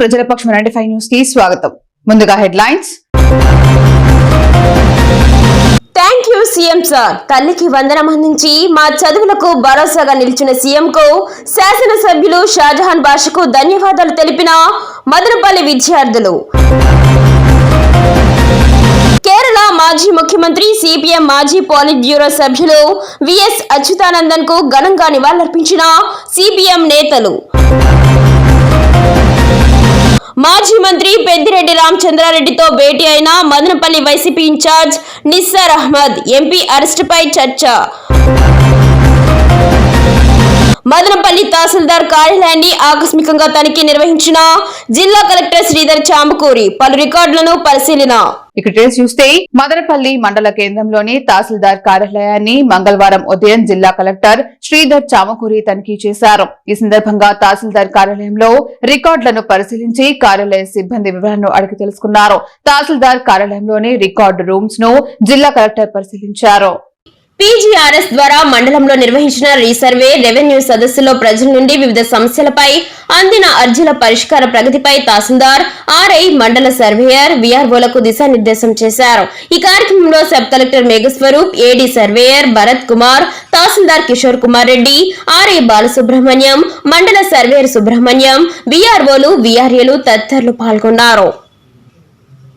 ప్రజలపక్షం ninety five న్యూస్కి స్వాగతం. ముందుగా headlines. Thank you CM sir తల్లికి వందనం అందించి మా చదువులకు భరోసాగా నిలిచిన సీఎంకు శాసనసభ్యులు షాజహాన్ భాషకు ధన్యవాదాలు తెలిపిన మదనపల్లి విద్యార్థులు. కేరళ మాజీ ముఖ్యమంత్రి సిపిఎం మాజీ పోలిట్ బ్యూరో సభ్యులు విఎస్ అచ్యుతానందన్కు ఘనంగా నివాళులర్పించిన సిపిఎం నేతలు. మాజీ మంత్రి పెద్దిరెడ్డి రామచంద్రారెడ్డితో భేటీ అయిన Madanapalli YCP in charge Nissar Ahmed MP అరెస్టుపై చర్చ. మదనపల్లి తహసీల్దార్ కార్యాలయాన్ని ఆకస్మికంగా తనిఖీ నిర్వహించిన జిల్లా కలెక్టర్ శ్రీధర్ చామకూరి పలు రికార్డులను పరిశీలన. ఇక చూస్తే మదనపల్లి మండల కేంద్రంలోని తహసీల్దార్ కార్యాలయాన్ని మంగళవారం ఉదయం జిల్లా కలెక్టర్ శ్రీధర్ చామకూరి తనిఖీ చేశారు. ఈ సందర్భంగా తహసీల్దార్ కార్యాలయంలో రికార్డులను పరిశీలించి కార్యాలయ సిబ్బంది వివరాలను అడిగి తెలుసుకున్నారు. తహసీల్దార్ కార్యాలయంలోని రికార్డు రూమ్స్ను జిల్లా కలెక్టర్ పరిశీలించారు. పీజీఆర్ఎస్ ద్వారా మండలంలో నిర్వహించిన రీసర్వే రెవెన్యూ సదస్సులో ప్రజల నుండి వివిధ సమస్యలపై అందిన అర్జీల పరిష్కార ప్రగతిపై తహసీల్దార్ ఆర్ఐ మండల సర్వేయర్ విఆర్ఓలకు దిశానిర్దేశం చేశారు. ఈ కార్యక్రమంలో sub collector Meghaswaroop AD surveyor Bharat Kumar tahsildar Kishore Kumar Reddy RI Balasubrahmanyam మండల సర్వేయర్ సుబ్రహ్మణ్యం విఆర్ఓలు విఆర్ఏలు తదితరులు పాల్గొన్నారు.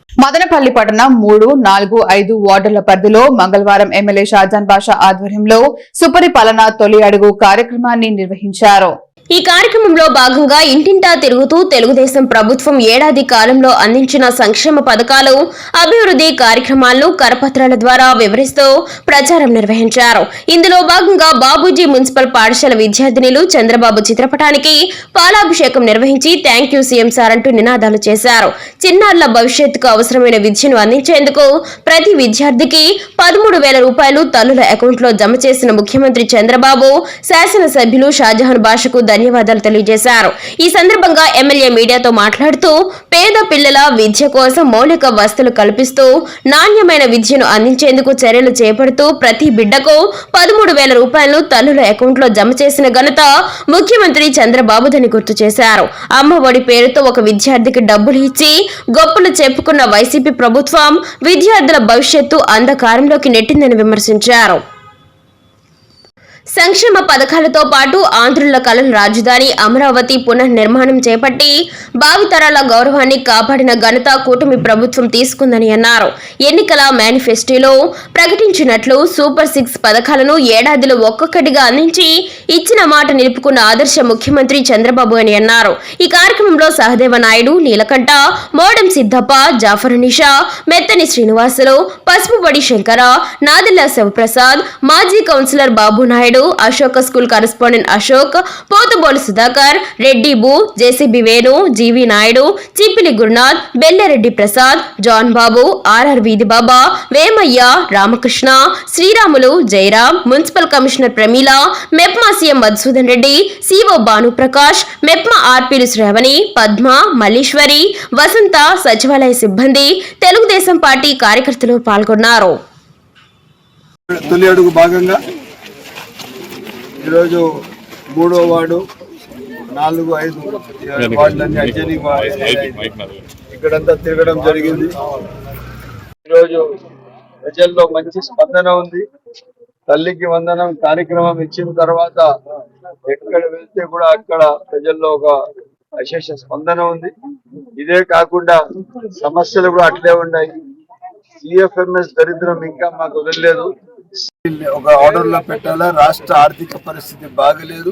మదనపల్లి పట్టణం మూడు నాలుగు ఐదు వార్డుల పరిధిలో మంగళవారం ఎమ్మెల్యే షాజాన్ బాషా ఆధ్వర్యంలో సుపరిపాలన తొలి అడుగు కార్యక్రమాన్ని నిర్వహించారు. ఈ కార్యక్రమంలో భాగంగా ఇంటింటా తిరుగుతూ తెలుగుదేశం ప్రభుత్వం ఏడాది కాలంలో అందించిన సంక్షేమ పథకాలు అభివృద్ధి కార్యక్రమాలను కరపత్రాల ద్వారా వివరిస్తూ ప్రచారం నిర్వహించారు. ఇందులో భాగంగా బాబూజీ మున్సిపల్ పాఠశాల విద్యార్థినులు చంద్రబాబు చిత్రపటానికి పాలాభిషేకం నిర్వహించి థ్యాంక్ యూ సీఎం సార్ అంటూ నినాదాలు చేశారు. చిన్నారుల భవిష్యత్తుకు అవసరమైన విద్యను అందించేందుకు ప్రతి విద్యార్థికి పదమూడు వేల రూపాయలు తల్లుల అకౌంట్లో జమ చేసిన ముఖ్యమంత్రి చంద్రబాబు శాసనసభ్యులు షాజహాన్ భాషకు ధన్యవాదాలు తెలియజేశారు. ఈ సందర్భంగా ఎమ్మెల్యే మీడియాతో మాట్లాడుతూ పేద పిల్లల విద్య కోసం మౌలిక వసతులు కల్పిస్తూ నాణ్యమైన విద్యను అందించేందుకు చర్యలు చేపడుతూ ప్రతి బిడ్డకు పదమూడు వేల రూపాయలను తల్లుల అకౌంట్లో జమ చేసిన ఘనత ముఖ్యమంత్రి చంద్రబాబుదని గుర్తు చేశారు. అమ్మ ఒడి పేరుతో ఒక విద్యార్థికి డబ్బులు ఇచ్చి గొప్పలు చెప్పుకున్న వైసీపీ ప్రభుత్వం విద్యార్థుల భవిష్యత్తు అంధకారంలోకి నెట్టిందని విమర్శించారు. సంక్షేమ పథకాలతో పాటు ఆంధ్రుల కళల రాజధాని అమరావతి పునర్నిర్మాణం చేపట్టి భావితరాల గౌరవాన్ని కాపాడిన ఘనత కూటమి ప్రభుత్వం తీసుకుందని అన్నారు. ఎన్నికల మేనిఫెస్టోలో ప్రకటించినట్లు సూపర్ సిక్స్ పథకాలను ఏడాదిలో ఒక్కొక్కటిగా అందించి ఇచ్చిన మాట నిలుపుకున్న ఆదర్శ ముఖ్యమంత్రి చంద్రబాబు అని అన్నారు. ఈ కార్యక్రమంలో సహదేవ నాయుడు నీలకంఠ మోడం సిద్దప్ప జాఫర్ నిషా మెత్తని శ్రీనివాసులు పసుపుబడి శంకర నాదిల్ల శివప్రసాద్ మాజీ councillor Babu Naidu Ashoka school correspondent Ashok Potubolu Sudhakar Reddy బు JCB Venu G V Naidu Chippili Gurunath Bellereddy Prasad John Babu RR వీధి Baba Vemayya Ramakrishna Sriramulu Jayaram municipal commissioner Pramila MEPMA CM Madhusudan Reddy CO Bhanuprakash MEPMA ఆర్పీలు Sravani Padma Malleswari Vasantha సచివాలయ సిబ్బంది Telugu Desam party కార్యకర్తలు పాల్గొన్నారు. తొలి అడుగు భాగంగా ఈరోజు మూడో వార్డు నాలుగు ఐదు వార్డులన్నీ ఇక్కడంతా తిరగడం జరిగింది. ఈరోజు ప్రజల్లో మంచి స్పందన ఉంది. తల్లికి వందనం కార్యక్రమం ఇచ్చిన తర్వాత ఎక్కడ వెళ్తే కూడా అక్కడ ప్రజల్లో ఒక అశేష స్పందన ఉంది. ఇదే కాకుండా సమస్యలు కూడా అట్లే ఉన్నాయి. సిఎఫ్ఎంఎస్ దరిద్రం ఇంకా మాకు వదిలేదు. ఒక ఆర్డర్లో పెట్టాలా? రాష్ట్ర ఆర్థిక పరిస్థితి బాగలేదు.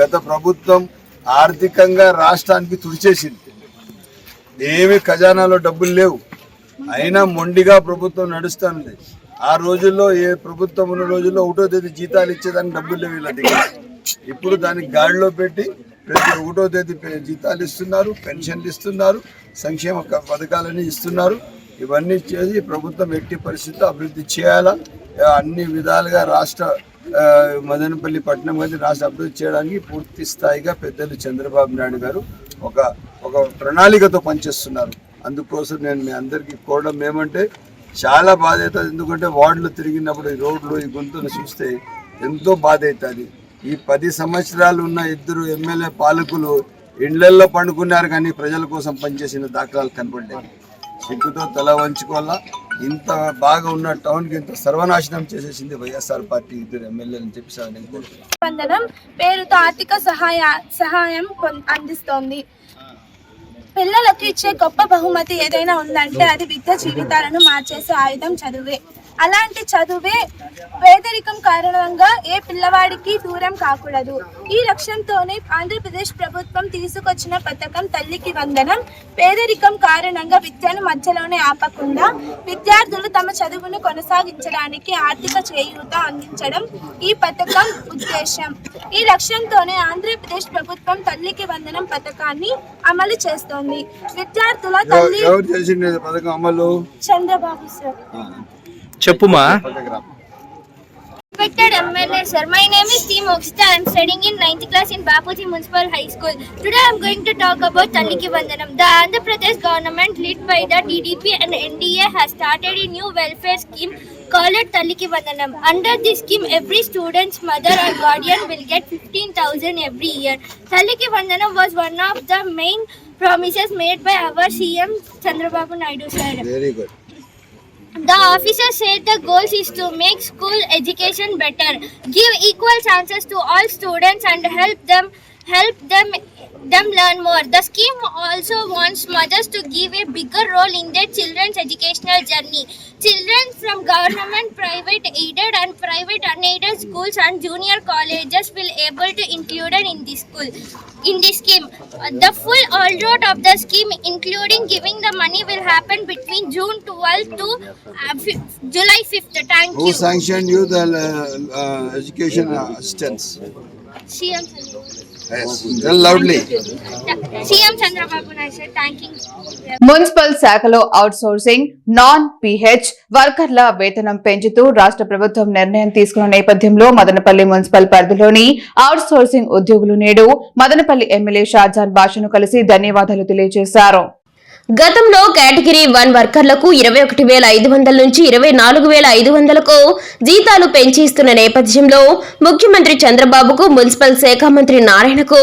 గత ప్రభుత్వం ఆర్థికంగా రాష్ట్రానికి తుడిచేసింది. ఏమి ఖజానాలో డబ్బులు లేవు. అయినా మొండిగా ప్రభుత్వం నడుస్తుంది. ఆ రోజుల్లో ఏ ప్రభుత్వం ఉన్న రోజుల్లో ఒకటో తేదీ జీతాలు ఇచ్చేదానికి డబ్బులు లేవు వీళ్ళ దగ్గర. ఇప్పుడు దానికి గాడిలో పెట్టి ప్రతి ఒకటో తేదీ జీతాలు ఇస్తున్నారు పెన్షన్లు ఇస్తున్నారు సంక్షేమ పథకాలని ఇస్తున్నారు. ఇవన్నీ చేసి ప్రభుత్వం ఎట్టి పరిస్థితి అభివృద్ధి చేయాలా? అన్ని విధాలుగా రాష్ట్ర మదనపల్లి పట్టణం కానీ రాష్ట్ర అభివృద్ధి చేయడానికి పూర్తి స్థాయిగా పెద్దలు చంద్రబాబు నాయుడు గారు ఒక ఒక ప్రణాళికతో పనిచేస్తున్నారు. అందుకోసం నేను మీ అందరికీ కోరడం ఏమంటే చాలా బాధ అవుతుంది ఎందుకంటే వార్డులు తిరిగినప్పుడు ఈ రోడ్లు ఈ గుంతలు చూస్తే ఎంతో బాధ అవుతుంది ఈ పది సంవత్సరాలు ఉన్న ఇద్దరు ఎమ్మెల్యే పాలకులు ఇండ్లల్లో పండుకున్నారు కానీ ప్రజల కోసం పనిచేసిన దాఖలాలు కనపడ్డాయి సిగ్గుతో తల వంచుకోవాలా? ఇంత బాగా ఉన్న టౌన్కి ఇంత సర్వనాశనం చేసేసింది వైఎస్ఆర్ పార్టీ ఇద్దరు ఎమ్మెల్యేలు అని చెప్పి సార్ స్పందనం పేరుతో ఆర్థిక సహాయ సహాయం అందిస్తోంది. పిల్లలకు ఇచ్చే గొప్ప బహుమతి ఏదైనా ఉందంటే అది విద్య జీవితాలను మార్చేసే ఆయుధం చదువే. అలాంటి చదువే పేదరికం కారణంగా ఏ పిల్లవాడికి దూరం కాకూడదు. ఈ లక్ష్యంతోనే ఆంధ్రప్రదేశ్ ప్రభుత్వం తీసుకొచ్చిన పథకం తల్లికి వందనం. పేదరికం కారణంగా విద్యను మధ్యలోనే ఆపకుండా విద్యార్థులు తమ చదువును కొనసాగించడానికి ఆర్థిక చేయూత అందించడం ఈ పథకం ఉద్దేశం. ఈ లక్ష్యంతోనే ఆంధ్రప్రదేశ్ ప్రభుత్వం తల్లికి వందనం పథకాన్ని అమలు చేస్తోంది. విద్యార్థుల తల్లి చంద్రబాబు సార్. చెప్పుమా. Respected MLA sir, my name is T. Mokshita. I am studying in 9th class in Bapuji Municipal High School. Today I am going to talk about Talliki Vandanam. The Andhra Pradesh government led by the TDP and NDA has started a new welfare scheme called Talliki Vandanam. Under this scheme, every student's mother or guardian will get 15,000 every year. Talliki Vandanam was one of the main promises made by our CM Chandrababu Naidu sir. Very good The officer said the goal is to make school education better, give equal chances to all students and help them help them them learn more. The scheme also wants mothers to give a bigger role in their children's educational journey. Children from government, private aided and private unaided schools and junior colleges will able to included in this school. In this scheme, the full rollout of the scheme, including giving the money, will happen between June twelfth to uh, July 5th. Thank Who you. Who sanctioned you the uh, uh, education uh, assistance? CM. Municipal శాఖలో outsourcing non pH వర్కర్ల వేతనం పెంచుతూ రాష్ట్ర ప్రభుత్వం నిర్ణయం తీసుకున్న నేపథ్యంలో Madanapalle municipal పరిధిలోని అవుట్ సోర్సింగ్ ఉద్యోగులు నేడు మదనపల్లి ఎమ్మెల్యే షాజాన్ బాషను కలిసి ధన్యవాదాలు తెలియజేశారు. గతంలో కేటగిరీ వన్ వర్కర్లకు ఇరవై ఒకటి వేల ఐదు వందల నుంచి ఇరవై నాలుగు వేల ఐదు వందలకు జీతాలు పెంచి ఇస్తున్న నేపథ్యంలో ముఖ్యమంత్రి చంద్రబాబుకు మున్సిపల్ శాఖ మంత్రి నారాయణకు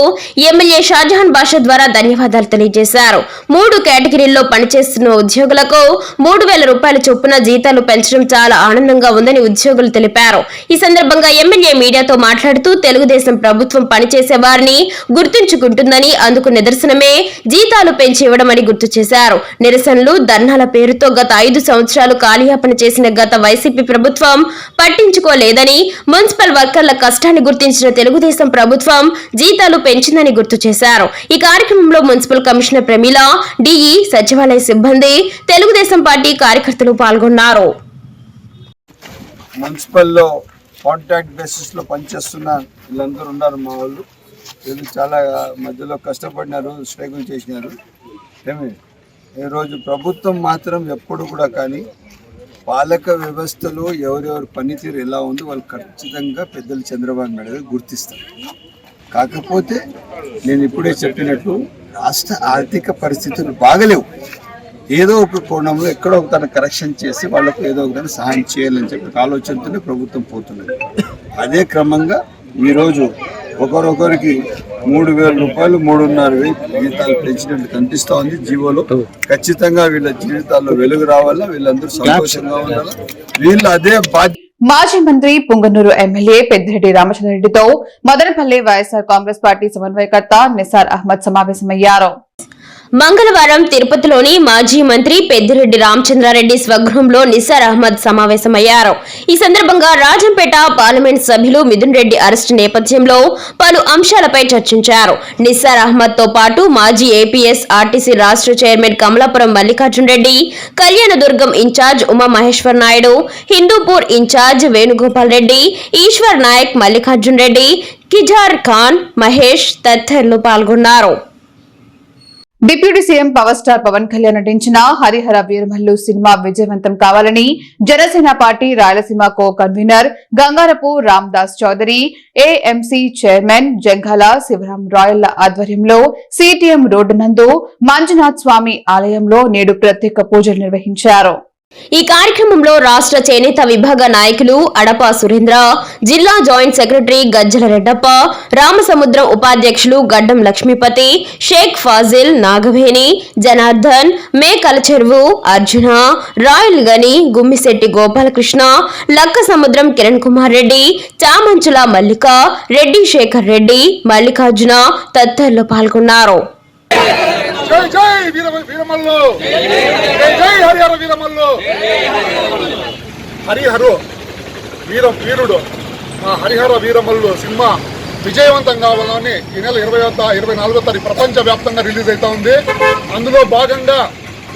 ఎమ్మెల్యే షాజహాన్ బాషా ద్వారా ధన్యవాదాలు తెలియజేశారు. మూడు కేటగిరీల్లో పనిచేస్తున్న ఉద్యోగులకు మూడు వేల రూపాయల చొప్పున జీతాలు పెంచడం చాలా ఆనందంగా ఉందని ఉద్యోగులు తెలిపారు. ఈ సందర్భంగా ఎమ్మెల్యే మీడియాతో మాట్లాడుతూ తెలుగుదేశం ప్రభుత్వం పనిచేసే వారిని గుర్తుంచుకుంటుందని అందుకు నిదర్శనమే జీతాలు పెంచి ఇవ్వడమని గుర్తు చేశారు. చేశారు. నిరసనలు ధర్నాల పేరుతో గత ఐదు సంవత్సరాలు కాలియాపన చేసిన గత వైసీపీ ప్రభుత్వం పట్టించుకోలేదని మున్సిపల్ వర్కర్ల కష్టాన్ని గుర్తించిన తెలుగుదేశం ప్రభుత్వం జీతాలు పెంచిందని గుర్తు చేశారు. ఈ కార్యక్రమంలో మున్సిపల్ కమిషనర్ ప్రమీల డిఈ సచివాలయ సిబ్బంది తెలుగుదేశం పార్టీ కార్యకర్తలు పాల్గొన్నారు. మున్సిపల్లో కాంట్రాక్ట్ బేసిస్లో పనిచేస్తున్న వీళ్ళందరూ ఉన్నారు మా వాళ్ళు. వీళ్ళు చాలా మధ్యలో కష్టపడినారు స్ట్రైకులు చేసినారు. ఏమి? ఈరోజు ప్రభుత్వం మాత్రం ఎప్పుడు కూడా కానీ పాలక వ్యవస్థలో ఎవరెవరి పనితీరు ఎలా ఉందో వాళ్ళు ఖచ్చితంగా పెద్దలు చంద్రబాబు నాయుడు గారు గుర్తిస్తారు. కాకపోతే నేను ఇప్పుడే చెప్పినట్టు రాష్ట్ర ఆర్థిక పరిస్థితులు బాగలేవు. ఏదో ఒక కోణంలో ఎక్కడో ఒక తన కరెక్షన్ చేసి వాళ్ళకు ఏదో ఒక దాన్ని సహాయం చేయాలని చెప్పి ఆలోచనతోనే ప్రభుత్వం పోతున్నది. అదే క్రమంగా ఈరోజు ఒకరొకరికి మూడు వేల రూపాయలు మూడున్నర వేలు జీతాలు పెంచినట్టు కనిపిస్తా ఉంది జీవోలో. ఖచ్చితంగా వీళ్ళ జీవితాల్లో వెలుగు రావాలా? వీళ్ళందరూ సంతోషంగా ఉండాలా? వీళ్ళు అదే బాధ్యత. మాజీ మంత్రి పుంగనూరు ఎమ్మెల్యే పెద్దిరెడ్డి రామచంద్రరెడ్డితో మదనపల్లి వైఎస్ఆర్ కాంగ్రెస్ పార్టీ సమన్వయకర్త నిసార్ అహ్మద్ సమావేశమయ్యారు. మంగళవారం తిరుపతిలోని మాజీ మంత్రి పెద్దిరెడ్డి రామచంద్రారెడ్డి స్వగృహంలో నిసార్ అహ్మద్ సమావేశమయ్యారు. ఈ సందర్భంగా రాజంపేట పార్లమెంట్ సభ్యులు మిథున్ రెడ్డి అరెస్టు నేపథ్యంలో పలు అంశాలపై చర్చించారు. నిసార్ అహ్మద్తో పాటు మాజీ ఏపీఎస్ ఆర్టీసీ రాష్ట్ర chairman Kamalapuram Mallikarjun Reddy Kalyanadurgam in charge Uma Maheshwar Naidu Hindupur in charge Venugopal Reddy Eshwar Naik Mallikarjun Reddy Kizar Khan Mahesh తదితరులు పాల్గొన్నారు. Deputy CM power star Pawan Kalyan నటించిన హరిహర వీరమల్లు సినిమా విజయవంతం కావాలని Janasena party Rayalaseema co convener Gangarapu Ramdas Chowdary AMC chairman Janghala Sivaram Royal ఆధ్వర్యంలో CTM road నందు మంజునాథ్ స్వామి ఆలయంలో నేడు ప్రత్యేక పూజలు నిర్వహించారు. ఈ కార్యక్రమంలో రాష్ట్ర చేనేత విభాగ నాయకులు అడప సురేంద్ర జిల్లా జాయింట్ సెక్రటరీ గజ్జల రెడ్డప్ప రామసముద్రం ఉపాధ్యక్షులు గడ్డం లక్ష్మీపతి షేక్ ఫాజిల్ నాగవేణి జనార్దన్ మేకల చెరువు అర్జున రాయల్ గని గుమ్మిశెట్టి గోపాలకృష్ణ లక్క సముద్రం కిరణ్ కుమార్ రెడ్డి చామంచుల మల్లిక రెడ్డి శేఖర్ రెడ్డి మల్లికార్జున తదితరులు పాల్గొన్నారు. జై జై వీర వీరమల్లు. జై జై హరిహర వీరమల్లు. హరిహరు వీర వీరుడు. మా హరిహర వీరమల్లు సినిమా విజయవంతం కావాలని ఈ నెల ఇరవై ఇరవై నాలుగో తారీఖు ప్రపంచ వ్యాప్తంగా రిలీజ్ అవుతా ఉంది. అందులో భాగంగా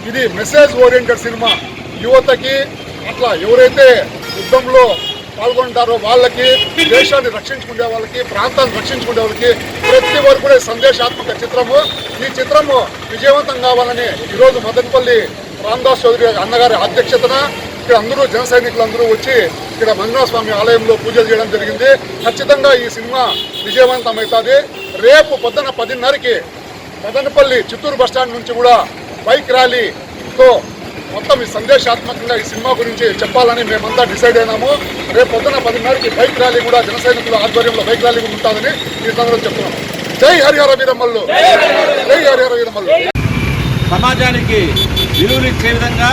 ఇది మెసేజ్ ఓరియంటెడ్ సినిమా. యువతకి అట్లా ఎవరైతే యుద్ధంలో పాల్గొంటారో వాళ్ళకి దేశాన్ని రక్షించుకునే వాళ్ళకి ప్రాంతాన్ని రక్షించుకునే వాళ్ళకి ప్రతి వరకు కూడా సందేశాత్మక చిత్రము. ఈ చిత్రము విజయవంతం కావాలని ఈరోజు మదనపల్లి రామదాస్ చౌదరి అన్నగారి అధ్యక్షతన ఇక్కడ అందరూ జన సైనికులందరూ వచ్చి ఇక్కడ మంజునాథ స్వామి ఆలయంలో పూజలు చేయడం జరిగింది. ఖచ్చితంగా ఈ సినిమా విజయవంతం అవుతుంది రేపు పొద్దున పదిన్నరకి మదనపల్లి చిత్తూరు బస్టాండ్ నుంచి కూడా బైక్ ర్యాలీతో మొత్తం ఈ సందేశాత్మకంగా ఈ సినిమా గురించి చెప్పాలని మేమంతా డిసైడ్ అయినాము. రేపు పొద్దున పదిన్నరకి బైక్ ర్యాలీ కూడా జన సైనికుల ఆధ్వర్యంలో బైక్ ర్యాలీ కూడా ఉంటుందని ఈ సందర్భంగా చెప్తున్నాం జై హరిహర వీరమల్లు. జై హరిహర వీరమల్లు. సమాజానికి విలువనిచ్చే విధంగా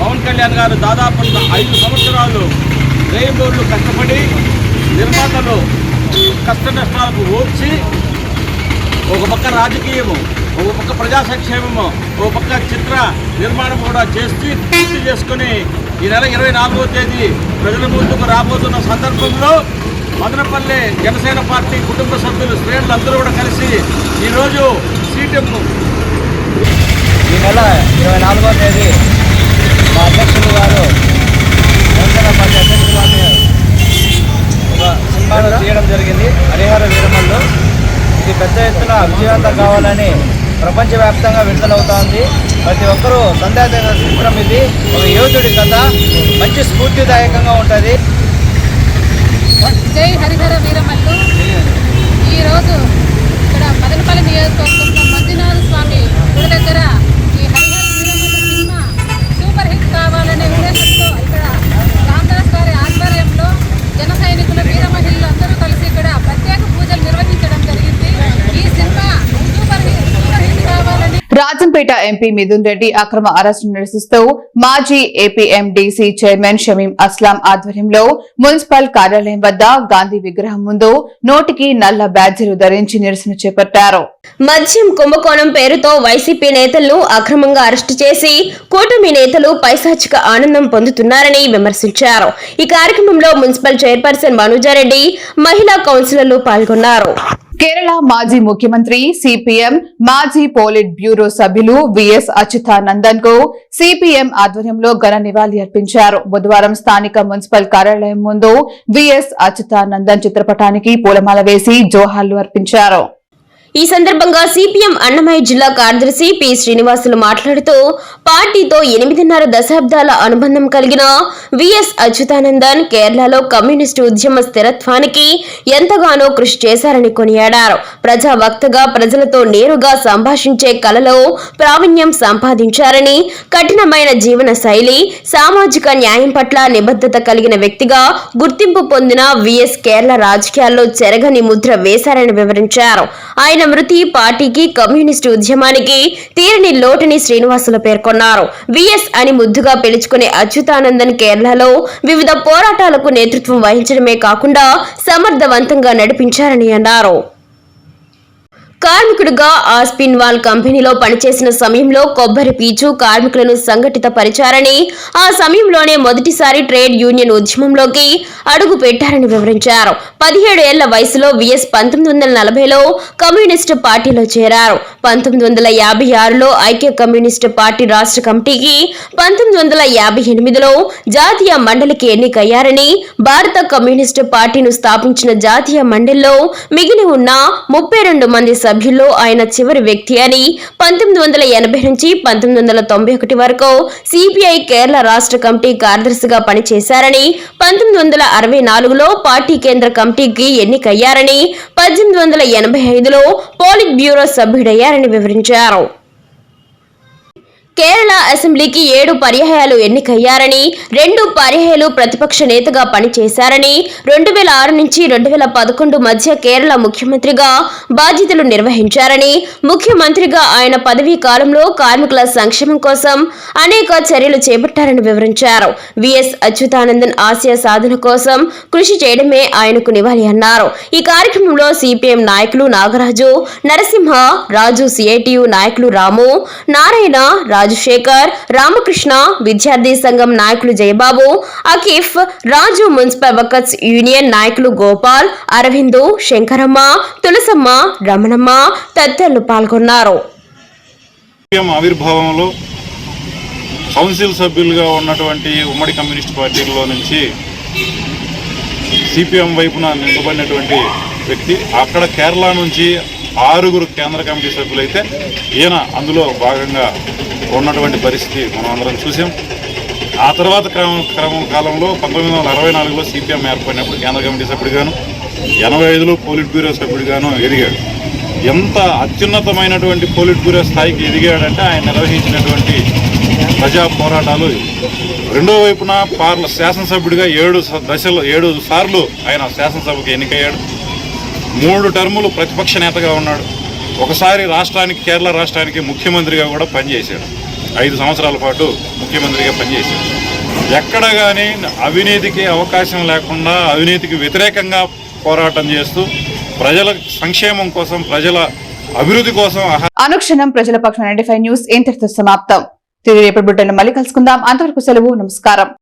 పవన్ కళ్యాణ్ గారు దాదాపు ఐదు సంవత్సరాలు రేయింబోర్లు కష్టపడి నిర్మాతలు కష్ట నష్టాలకు ఓర్చి ఒక పక్క రాజకీయము ఒక పక్క ప్రజా సంక్షేమము ఒక పక్క చిత్ర నిర్మాణం కూడా చేసి పూర్తి చేసుకుని ఈ నెల ఇరవై నాలుగో తేదీ ప్రజల ముందుకు రాబోతున్న సందర్భంలో మదనపల్లి జనసేన పార్టీ కుటుంబ సభ్యులు శ్రేణులందరూ కూడా కలిసి ఈరోజు సీటెం ఈ నెల ఇరవై నాలుగో తేదీ మా అధ్యక్షులు గారు జనసేన పార్టీ అధ్యక్షులు గారు ఒక సినిమాను తీయడం జరిగింది హరిహర వీరమల్లు ఇది పెద్ద ఎత్తున విజయవంతం కావాలని ప్రపంచవ్యాప్తంగా విడుదలవుతా ఉంది ప్రతి ఒక్కరూ సందేహ చిత్రం ఇది. ఒక యోధుడి కథ. మంచి స్ఫూర్తిదాయకంగా ఉంటుంది. జై హరిహర వీరమల్లు. ఈరోజు ఇక్కడ మదనపల్లి నియోజకవర్గంలో మంజునాథ స్వామి గుడి దగ్గర ఈ Harihara Veeramallu cinema super hit కావాలనే ఉద్దేశంతో ఇక్కడ రామదాస్ గారి ఆధ్వర్యంలో జన సైనికులు వీర మహిళలు అందరూ కలిసి ఇక్కడ ప్రత్యేక పూజలు నిర్వహించడం జరిగింది ఈ cinema super hit super hit కావాలని రాజంపేట ఎంపీ మిథున్ రెడ్డి అక్రమ అరెస్టు నిరసిస్తూ మాజీ ఏపీఎండీసీ చైర్మన్ షమీం అస్లాం ఆధ్వర్యంలో మున్సిపల్ కార్యాలయం వద్ద గాంధీ విగ్రహం ముందు నోటికి నల్ల బ్యాడ్జీలు ధరించి నిరసన చేపట్టారు. మద్యం కుంభకోణం పేరుతో వైసీపీ నేతలను అక్రమంగా అరెస్టు చేసి కూటమి నేతలు పైశాచిక ఆనందం పొందుతున్నారని విమర్శించారు. ఈ కార్యక్రమంలో మున్సిపల్ చైర్పర్సన్ మనోజారెడ్డి మహిళా కౌన్సిలర్లు పాల్గొన్నారు. కేరళ మాజీ ముఖ్యమంత్రి సిపిఎం మాజీ పోలిట్ బ్యూరో సభ్యులు విఎస్ అచ్యుతానందన్కు సిపిఎం ఆధ్వర్యంలో ఘన నివాళి అర్పించారు. బుధవారం స్థానిక మున్సిపల్ కార్యాలయం ముందు విఎస్ అచ్యుతానందన్ చిత్రపటానికి పూలమాల వేసి జోహార్లు అర్పించారు. ఈ సందర్భంగా సిపిఎం అన్నమయ్య జిల్లా కార్యదర్శి పి శ్రీనివాసులు మాట్లాడుతూ పార్టీతో ఎనిమిదిన్నర దశాబ్దాల అనుబంధం కలిగిన విఎస్ అచ్యుతానందన్ కేరళలో కమ్యూనిస్టు ఉద్యమ స్థిరత్వానికి ఎంతగానో కృషి చేశారని కొనియాడారు. ప్రజా వక్తగా ప్రజలతో నేరుగా సంభాషించే కళలో ప్రావీణ్యం సంపాదించారని కఠినమైన జీవన శైలి సామాజిక న్యాయం పట్ల నిబద్ధత కలిగిన వ్యక్తిగా గుర్తింపు పొందిన విఎస్ కేరళ రాజకీయాల్లో చెరగని ముద్ర వేశారని వివరించారు. ఆయన మృతి పార్టీకి కమ్యూనిస్టు ఉద్యమానికి తీరని లోటుని శ్రీనివాసులు పేర్కొన్నారు. విఎస్ అని ముద్దుగా పిలుచుకునే అచ్యుతానందన్ కేరళలో వివిధ పోరాటాలకు నేతృత్వం వహించడమే కాకుండా సమర్థవంతంగా నడిపించారని అన్నారు. కార్మికుడుగా ఆస్పిన్ వాల్ కంపెనీలో పనిచేసిన సమయంలో కొబ్బరి పీచు కార్మికులను సంఘటిత పరిచారని ఆ సమయంలోనే మొదటిసారి ట్రేడ్ యూనియన్ ఉద్యమంలోకి అడుగు పెట్టారని వివరించారు. పదిహేడు ఏళ్ళ వయసులో విఎస్ పంతొమ్మిది వందల నలభైలో కమ్యూనిస్టు పార్టీలో చేరారు. పంతొమ్మిది వందల యాభై ఆరులో ఐక్య కమ్యూనిస్టు పార్టీ రాష్ట్ర కమిటీకి పంతొమ్మిది వందల యాభై ఎనిమిదిలో జాతీయ మండలికి ఎన్నికయ్యారని భారత కమ్యూనిస్టు పార్టీను స్థాపించిన జాతీయ మండలిలో మిగిలి ఉన్న ముప్పై రెండు మంది సభ్యుల్లో ఆయన చివరి వ్యక్తి అని పంతొమ్మిది వందల ఎనభై నుంచి పంతొమ్మిది వందల తొంభై ఒకటి వరకు సిపిఐ కేరళ రాష్ట్ర కమిటీ కార్యదర్శిగా పనిచేశారని పంతొమ్మిది వందల అరవై నాలుగులో పార్టీ కేంద్ర కమిటీకి ఎన్నికయ్యారని పద్దెనిమిది వందల ఎనభై ఐదులో పోలిట్ బ్యూరో సభ్యుడయ్యారని వివరించారు. కేరళ అసెంబ్లీకి ఏడు పర్యాయాలు ఎన్నికయ్యారని రెండు పర్యాయాలు ప్రతిపక్ష నేతగా పనిచేశారని రెండు వేల ఆరు నుంచి రెండు వేల పదకొండు మధ్య కేరళ ముఖ్యమంత్రిగా బాధ్యతలు నిర్వహించారని ముఖ్యమంత్రిగా ఆయన పదవీ కాలంలో కార్మికుల సంక్షేమం కోసం అనేక చర్యలు చేపట్టారని వివరించారు. విఎస్ అచ్యుతానందన్ ఆశయ సాధన కోసం కృషి చేయడమే ఆయనకు నివాళి అన్నారు. ఈ కార్యక్రమంలో సిపిఎం నాయకులు నాగరాజు నరసింహ రాజు సిఐటియు నాయకులు రాము నారాయణ రాజశేఖర్ రామకృష్ణ విద్యార్థి సంఘం నాయకులు Jayababu Akif Raju municipal workers union నాయకులు గోపాల్ అరవిందు శంకరమ్మ తులసమ్మ రమణమ్మ తదితరులు పాల్గొన్నారు. ఆవిర్భావంలో కౌన్సిల్ సభ్యులుగా ఉన్నటువంటి ఉమ్మడి కమ్యూనిస్ట్ పార్టీలో నుంచి సిపిఎం వైపున నిలబడినటువంటి వ్యక్తి అక్కడ కేరళ నుంచి ఆరుగురు కేంద్ర కమిటీ సభ్యులైతే ఈయన అందులో భాగంగా ఉన్నటువంటి పరిస్థితి మనం అందరం చూసాం. ఆ తర్వాత క్రమం క్రమం కాలంలో పంతొమ్మిది వందల అరవై నాలుగులో సిపిఎం ఏర్పడినప్పుడు కేంద్ర కమిటీ సభ్యుడిగాను ఎనభై ఐదులో పోలిట్ బ్యూరో సభ్యుడిగాను ఎదిగాడు. ఎంత అత్యున్నతమైనటువంటి పోలిట్ బ్యూరో స్థాయికి ఎదిగాడంటే ఆయన నిర్వహించినటువంటి ప్రజా పోరాటాలు రెండో వైపున పార్ల శాసనసభ్యుడిగా ఏడు దశలు ఏడు సార్లు ఆయన శాసనసభకు ఎన్నికయ్యాడు. మూడు టర్ములు ప్రతిపక్ష నేతగా ఉన్నాడు. ఒకసారి రాష్ట్రానికి కేరళ రాష్ట్రానికి ముఖ్యమంత్రిగా కూడా పనిచేశాడు. ఐదు సంవత్సరాల పాటు ముఖ్యమంత్రిగా పనిచేశాడు. ఎక్కడ కానీ అవినీతికి అవకాశం లేకుండా అవినీతికి వ్యతిరేకంగా పోరాటం చేస్తూ ప్రజల సంక్షేమం కోసం ప్రజల అభివృద్ధి కోసం అనుక్షణం ప్రజల పక్షం నైన్టీ న్యూస్ ఇంతటితో సమాప్తం. తిరిగి రేపటి బుట్టను మళ్ళీ కలుసుకుందాం. అంతవరకు సెలవు నమస్కారం.